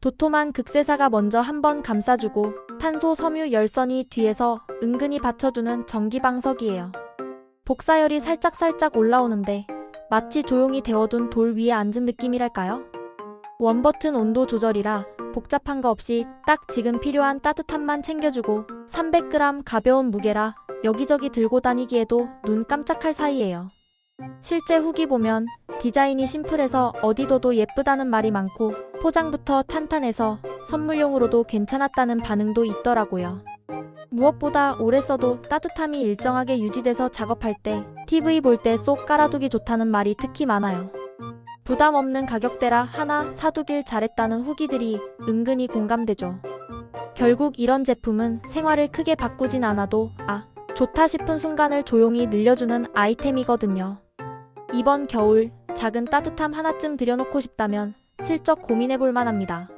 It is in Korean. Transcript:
도톰한 극세사가 먼저 한번 감싸주고 탄소 섬유 열선이 뒤에서 은근히 받쳐주는 전기방석이에요. 복사열이 살짝살짝 올라오는데 마치 조용히 데워둔 돌 위에 앉은 느낌이랄까요? 원버튼 온도 조절이라 복잡한 거 없이 딱 지금 필요한 따뜻함만 챙겨주고 300g 가벼운 무게라 여기저기 들고 다니기에도 눈 깜짝할 사이예요. 실제 후기 보면 디자인이 심플해서 어디 둬도 예쁘다는 말이 많고 포장부터 탄탄해서 선물용으로도 괜찮았다는 반응도 있더라고요. 무엇보다 오래 써도 따뜻함이 일정하게 유지돼서 작업할 때 TV 볼 때 쏙 깔아두기 좋다는 말이 특히 많아요. 부담 없는 가격대라 하나 사두길 잘했다는 후기들이 은근히 공감되죠. 결국 이런 제품은 생활을 크게 바꾸진 않아도 아, 좋다 싶은 순간을 조용히 늘려주는 아이템이거든요. 이번 겨울 작은 따뜻함 하나쯤 들여놓고 싶다면 슬쩍 고민해 볼 만합니다.